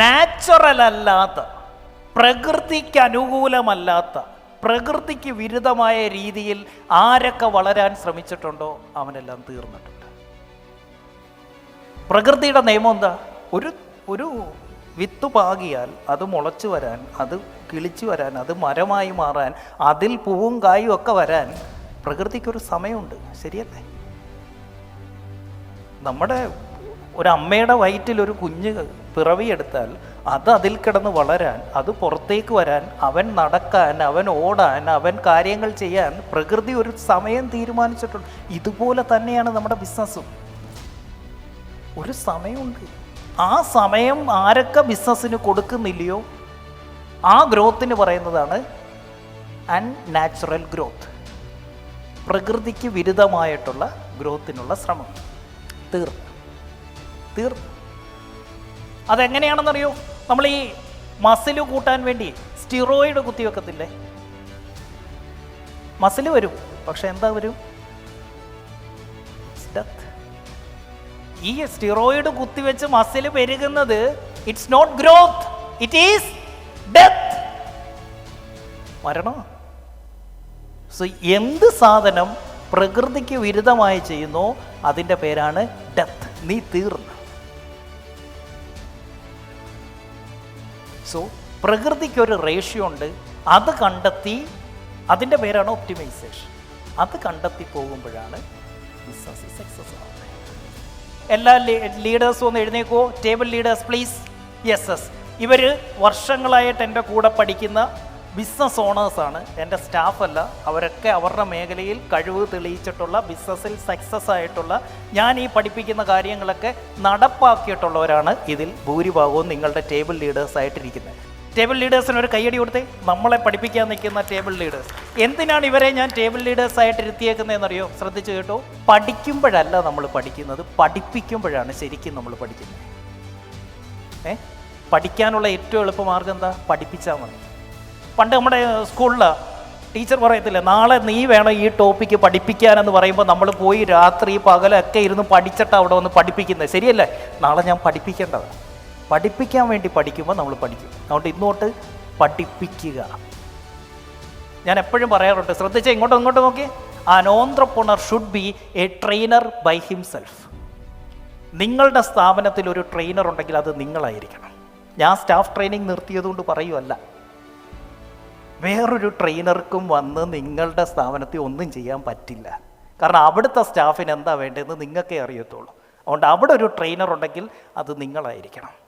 Natural അല്ലാത്ത പ്രകൃതിക്ക് അനുകൂലമല്ലാത്ത പ്രകൃതിക്ക് വിരുദ്ധമായ രീതിയിൽ ആരൊക്കെ വളരാൻ ശ്രമിച്ചിട്ടുണ്ടോ അവനെല്ലാം തീർന്നിട്ടുണ്ട്. പ്രകൃതിയുടെ നിയമം എന്താ? ഒരു ഒരു വിത്ത് പാകിയാൽ അത് മുളച്ചു വരാൻ അത് കിളിച്ചു വരാൻ അത് മരമായി മാറാൻ അതിൽ പൂവും കായും ഒക്കെ വരാൻ പ്രകൃതിക്കൊരു സമയമുണ്ട്. ശരിയല്ലേ? നമ്മുടെ ഒരമ്മയുടെ വയറ്റിൽ ഒരു കുഞ്ഞ് പിറവിയെടുത്താൽ അത് അതിൽ കിടന്ന് വളരാൻ അത് പുറത്തേക്ക് വരാൻ അവൻ നടക്കാൻ അവൻ ഓടാൻ അവൻ കാര്യങ്ങൾ ചെയ്യാൻ പ്രകൃതി ഒരു സമയം തീരുമാനിച്ചിട്ടുണ്ട്. ഇതുപോലെ തന്നെയാണ് നമ്മുടെ ബിസിനസ്സും. ഒരു സമയമുണ്ട്. ആ സമയം ആരൊക്കെ ബിസിനസ്സിന് കൊടുക്കുന്നില്ലയോ? ആ ഗ്രോത്തിന് പറയുന്നതാണ് അൺനാച്ചുറൽ ഗ്രോത്ത്. പ്രകൃതിക്ക് വിരുദ്ധമായിട്ടുള്ള ഗ്രോത്തിനുള്ള ശ്രമം. തീർന്നു തീർന്നു. അതെങ്ങനെയാണെന്നറിയോ? നമ്മൾ ഈ മസിൽ കൂട്ടാൻ വേണ്ടി സ്റ്റിറോയിഡ് കുത്തിവെക്കത്തില്ലേ മസിൽ വരും പക്ഷെ എന്താ വരും? ഡെത്ത് ഈ സ്റ്റിറോയിഡ് കുത്തിവെച്ച് muscle പെരുകുന്നത് it's not growth it is death മരണോ so എന്ത് സാധനം പ്രകൃതിക്ക് വിരുദ്ധമായി ചെയ്യുന്നു? അതിന്റെ പേരാണ് ഡെത്ത് നീ തീർന്നു. സോ പ്രകൃതിക്കൊരു റേഷ്യോ ഉണ്ട്. അത് കണ്ടെത്തി അതിന്റെ പേരാണ് ഒപ്റ്റിമൈസേഷൻ അത് കണ്ടെത്തി പോകുമ്പോഴാണ് ബിസിനസ് സക്സസ് ആവുന്നത്. എല്ലാ ലീഡേഴ്സും ഒന്ന് എഴുന്നേക്കോ table leaders please yes yes ഇവർ വർഷങ്ങളായിട്ട് എന്റെ കൂടെ പഠിക്കുന്ന ബിസിനസ് ഓണേഴ്സാണ് എന്റെ സ്റ്റാഫല്ല അവരൊക്കെ അവരുടെ മേഖലയിൽ കഴിവ് തെളിയിച്ചിട്ടുള്ള ബിസിനസ്സിൽ സക്സസ് ആയിട്ടുള്ള ഞാൻ ഈ പഠിപ്പിക്കുന്ന കാര്യങ്ങളൊക്കെ നടപ്പാക്കിയിട്ടുള്ളവരാണ് ഇതിൽ ഭൂരിഭാഗവും നിങ്ങളുടെ ടേബിൾ ലീഡേഴ്സ് ആയിട്ടിരിക്കുന്നത്. ടേബിൾ ലീഡേഴ്സിന് ഒരു കൈയടി കൊടുത്തേ. നമ്മളെ പഠിപ്പിക്കാൻ നിൽക്കുന്ന ടേബിൾ ലീഡേഴ്സ് എന്തിനാണ് ഇവരെ ഞാൻ ടേബിൾ ലീഡേഴ്സ് ആയിട്ട് ഇരുത്തിയേക്കുന്നതെന്നറിയോ ശ്രദ്ധിച്ചു കേട്ടോ. പഠിക്കുമ്പോഴല്ല നമ്മൾ പഠിക്കുന്നത്. പഠിപ്പിക്കുമ്പോഴാണ് ശരിക്കും നമ്മൾ പഠിക്കുന്നത്. ഏ? പഠിക്കാനുള്ള ഏറ്റവും എളുപ്പമാർഗം എന്താ? പഠിപ്പിച്ചാൽ മതി. പണ്ട് നമ്മുടെ സ്കൂളിൽ ടീച്ചർ പറയത്തില്ല നാളെ നീ വേണം ഈ ടോപ്പിക്ക് പഠിപ്പിക്കാനെന്ന് പറയുമ്പോൾ നമ്മൾ പോയി രാത്രി പകലൊക്കെ ഇരുന്ന് പഠിച്ചിട്ട് അവിടെ വന്ന് പഠിപ്പിക്കുന്നത് ശരിയല്ലേ? നാളെ ഞാൻ പഠിപ്പിക്കേണ്ടതാണ് പഠിപ്പിക്കാൻ വേണ്ടി പഠിക്കുമ്പോൾ നമ്മൾ പഠിക്കും. അതുകൊണ്ട് ഇന്നോട്ട് പഠിപ്പിക്കുക. ഞാൻ എപ്പോഴും പറയാറുണ്ട് ശ്രദ്ധിച്ച ഇങ്ങോട്ടും ഇങ്ങോട്ട് നോക്കി an entrepreneur should be a trainer by himself നിങ്ങളുടെ സ്ഥാപനത്തിൽ ഒരു ട്രെയിനർ ഉണ്ടെങ്കിൽ അത് നിങ്ങളായിരിക്കണം. ഞാൻ സ്റ്റാഫ് ട്രെയിനിങ് നിർത്തിയതുകൊണ്ട് പറയുമല്ല വേറൊരു ട്രെയിനർക്കും വന്ന് നിങ്ങളുടെ സ്ഥാപനത്തിൽ ഒന്നും ചെയ്യാൻ പറ്റില്ല. കാരണം അവിടുത്തെ സ്റ്റാഫിന് എന്താ വേണ്ടതെന്ന് നിങ്ങൾക്കേ അറിയത്തുള്ളൂ. അതുകൊണ്ട് അവിടെ ഒരു ട്രെയിനർ ഉണ്ടെങ്കിൽ അത് നിങ്ങളായിരിക്കണം.